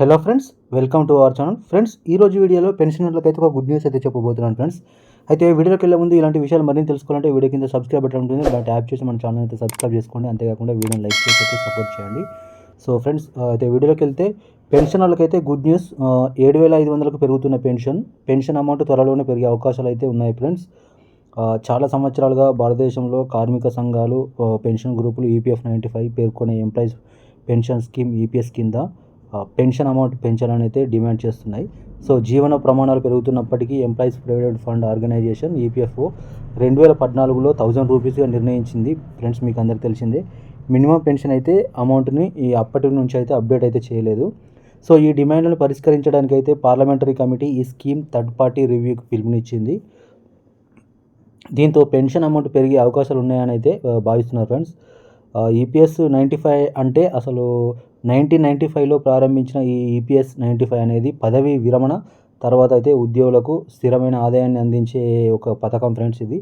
Hello friends welcome to our channel friends ఈ రోజు వీడియోలో పెన్షనర్లకు ఒక గుడ్ న్యూస్ అయితే చెప్పబోతున్నాను ఫ్రెండ్స్ అయితే వీడియోకి వెళ్ళే ముందు ఇలాంటి విషయాలు మరిన్ని తెలుసుకోవాలంటే వీడియో కింద సబ్స్క్రైబ్ బటన్ ఉంటుంది. ఇలా ట్యాప్ చేసి మన ఛానల్ అయితే సబ్స్క్రైబ్ చేసుకోండి. అంతేకాకుండా వీడియోని లైక్ చేసి అయితే సపోర్ట్ చేయండి. సో ఫ్రెండ్స్ అయితే వీడియోలోకి వెళ్తే పెన్షనర్లకు అయితే గుడ్ న్యూస్ ఏడు వేల ఐదు వందలకు పెరుగుతున్న పెన్షన్ పెన్షన్ అమౌంట్ త్వరలోనే పెరిగే అవకాశాలు అయితే ఉన్నాయి ఫ్రెండ్స్ చాలా సంవత్సరాలుగా భారతదేశంలో కార్మిక సంఘాలు పెన్షన్ గ్రూపులు ఈపీఎఫ్ నైంటీ ఫైవ్ పేర్కొనే ఎంప్లాయీస్ పెన్షన్ స్కీమ్ ఈపీఎస్ కింద పెన్షన్ అమౌంట్ పెంచాలని అయితే డిమాండ్ చేస్తున్నాయి. సో జీవన ప్రమాణాలు పెరుగుతున్నప్పటికీ employees provident fund organisation EPFO రెండు వేల పద్నాలుగులో థౌజండ్ రూపీస్గా నిర్ణయించింది. ఫ్రెండ్స్ మీకు అందరికి తెలిసిందే. మినిమం పెన్షన్ అయితే అమౌంట్ని ఈ అప్పటి నుంచి అయితే అప్డేట్ అయితే చేయలేదు. సో ఈ డిమాండ్లను పరిష్కరించడానికి అయితే పార్లమెంటరీ కమిటీ ఈ స్కీమ్ థర్డ్ పార్టీ రివ్యూకి పిలుపునిచ్చింది. దీంతో పెన్షన్ అమౌంట్ పెరిగే అవకాశాలు ఉన్నాయని అయితే భావిస్తున్నారు ఫ్రెండ్స్. ఈపీఎస్ నైంటీ ఫైవ్ అంటే అసలు నైన్టీన్ నైంటీ ఫైవ్లో ప్రారంభించిన ఈ ఈపీఎస్ నైంటీ ఫైవ్ అనేది పదవి విరమణ తర్వాత అయితే ఉద్యోగులకు స్థిరమైన ఆదాయాన్ని అందించే ఒక పథకం ఫ్రెండ్స్ ఇది.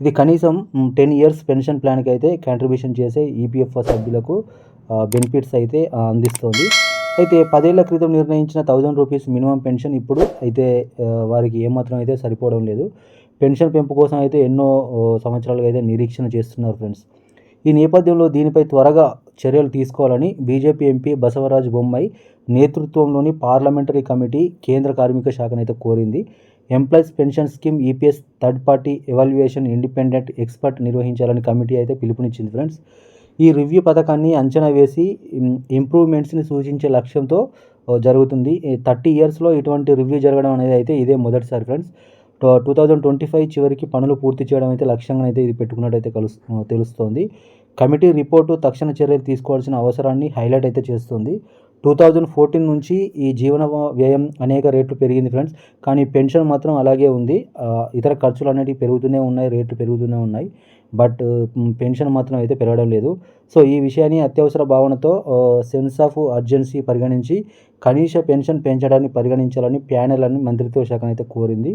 ఇది కనీసం టెన్ ఇయర్స్ పెన్షన్ ప్లాన్కి అయితే కాంట్రిబ్యూషన్ చేసే ఈపీఎఫ్ సభ్యులకు బెనిఫిట్స్ అయితే అందిస్తుంది. అయితే పదేళ్ళ క్రితం నిర్ణయించిన థౌజండ్ రూపీస్ మినిమం పెన్షన్ ఇప్పుడు అయితే వారికి ఏమాత్రం అయితే సరిపోవడం లేదు. పెన్షన్ పెంపు కోసం అయితే ఎన్నో సంవత్సరాలుగా అయితే నిరీక్షణ చేస్తున్నారు ఫ్రెండ్స్. ఈ నేపథ్యంలో దీనిపై త్వరగా చర్యలు తీసుకోవాలని బీజేపీ ఎంపీ బసవరాజ్ బొమ్మాయి నేతృత్వంలోని పార్లమెంటరీ కమిటీ కేంద్ర కార్మిక శాఖనైతే కోరింది. Employees pension scheme EPS third party evaluation independent expert నిర్వహించాలని కమిటీ అయితే పిలుపునిచ్చింది ఫ్రెండ్స్. ఈ రివ్యూ పథకాన్ని అంచనా వేసి ఇంప్రూవ్మెంట్స్ని సూచించే లక్ష్యంతో జరుగుతుంది. థర్టీ ఇయర్స్లో ఇటువంటి రివ్యూ జరగడం అనేది అయితే ఇదే మొదటిసారి friends. Two thousand twenty five చివరికి పనులు పూర్తి చేయడం అయితే లక్ష్యంగా అయితే ఇది పెట్టుకున్నట్టయితే కలుస్ తెలుస్తోంది. కమిటీ రిపోర్టు తక్షణ చర్యలు తీసుకోవాల్సిన అవసరాన్ని హైలైట్ అయితే చేస్తుంది. టూ థౌజండ్ ఫోర్టీన్ నుంచి ఈ జీవన వ్యయం అనేక రేట్లు పెరిగింది ఫ్రెండ్స్. కానీ పెన్షన్ మాత్రం అలాగే ఉంది. ఇతర ఖర్చులు అనేవి పెరుగుతూనే ఉన్నాయి రేట్లు పెరుగుతూనే ఉన్నాయి. బట్ పెన్షన్ మాత్రం అయితే పెరగడం లేదు. సో ఈ విషయాన్ని అత్యవసర భావనతో సెన్స్ ఆఫ్ అర్జెన్సీ పరిగణించి కనీస పెన్షన్ పెంచడాన్ని పరిగణించాలని ప్యానెల్ అని మంత్రిత్వ శాఖ అయితే కోరింది.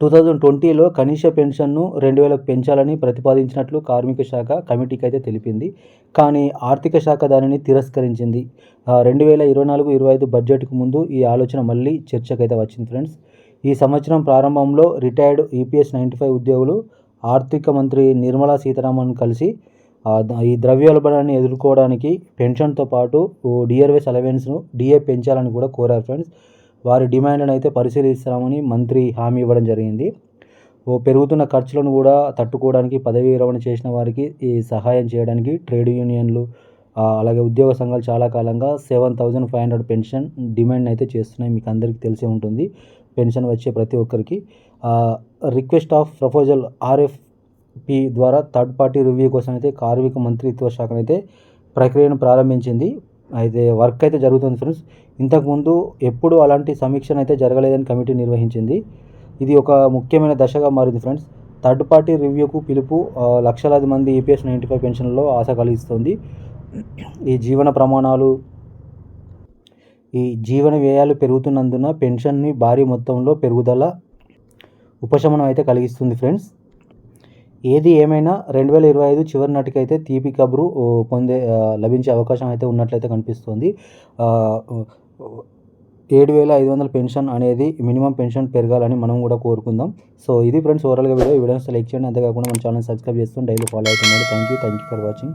టూ థౌజండ్ ట్వంటీలో కనీస పెన్షన్ను రెండు వేలకు పెంచాలని ప్రతిపాదించినట్లు కార్మిక శాఖ కమిటీకి అయితే తెలిపింది. కానీ ఆర్థిక శాఖ దానిని తిరస్కరించింది. రెండు వేల ఇరవై నాలుగు ఇరవై ఐదు బడ్జెట్కు ముందు ఈ ఆలోచన మళ్ళీ చర్చకైతే వచ్చింది ఫ్రెండ్స్. ఈ సంవత్సరం ప్రారంభంలో రిటైర్డ్ ఈపీఎస్ నైంటీ ఫైవ్ ఉద్యోగులు ఆర్థిక మంత్రి నిర్మలా సీతారామన్ కలిసి ఈ ద్రవ్యోల్బణాన్ని ఎదుర్కోవడానికి పెన్షన్తో పాటు డిఆర్ఎస్ అలవెన్స్ను డిఏ పెంచాలని కూడా కోరారు ఫ్రెండ్స్. వారి డిమాండ్లను అయితే పరిశీలిస్తామని మంత్రి హామీ ఇవ్వడం జరిగింది. ఓ పెరుగుతున్న ఖర్చులను కూడా తట్టుకోవడానికి పదవీ విరమణ చేసిన వారికి ఈ సహాయం చేయడానికి ట్రేడ్ యూనియన్లు అలాగే ఉద్యోగ సంఘాలు చాలా కాలంగా seven thousand five hundred pension demand అయితే చేస్తున్నాయి. మీకు అందరికీ తెలిసే ఉంటుంది. పెన్షన్ వచ్చే ప్రతి ఒక్కరికి. రిక్వెస్ట్ ఆఫ్ ప్రపోజల్ ఆర్ఎఫ్పి ద్వారా థర్డ్ పార్టీ రివ్యూ కోసం అయితే కార్మిక మంత్రిత్వ శాఖ అయితే ప్రక్రియను ప్రారంభించింది. అయితే వర్క్ అయితే జరుగుతుంది ఫ్రెండ్స్. ఇంతకుముందు ఎప్పుడు అలాంటి సమీక్షను అయితే జరగలేదని కమిటీ నిర్వహించింది. ఇది ఒక ముఖ్యమైన దశగా మారింది ఫ్రెండ్స్. థర్డ్ పార్టీ రివ్యూకు పిలుపు లక్షలాది మంది ఈపీఎస్ నైంటీ ఫైవ్ పెన్షన్లో ఆశ కలిగిస్తుంది. ఈ జీవన ప్రమాణాలు ఈ జీవన వ్యయాలు పెరుగుతున్నందున పెన్షన్ని భారీ మొత్తంలో పెరుగుదల ఉపశమనం అయితే కలిగిస్తుంది ఫ్రెండ్స్. ఏది ఏమైనా రెండు వేల ఇరవై ఐదు చివరి నాటికైతే తీపి కబురు పొందే లభించే అవకాశం అయితే ఉన్నట్లయితే కనిపిస్తుంది. ఏడు వేల ఐదు వందల పెన్షన్ అనేది మినిమం పెన్షన్ పెరగాలని మనం కూడా కోరుకుందాం. సో ఇది ఫ్రెండ్స్ ఓవరాల్గా వీడియో. ఈ వీడియోస్ లైక్ చేయండి. అంతేకాకుండా మన ఛానల్ సబ్స్క్రైబ్ చేస్తూ డైలీ ఫాలో అవుతున్నాడు thank you thank you for watching.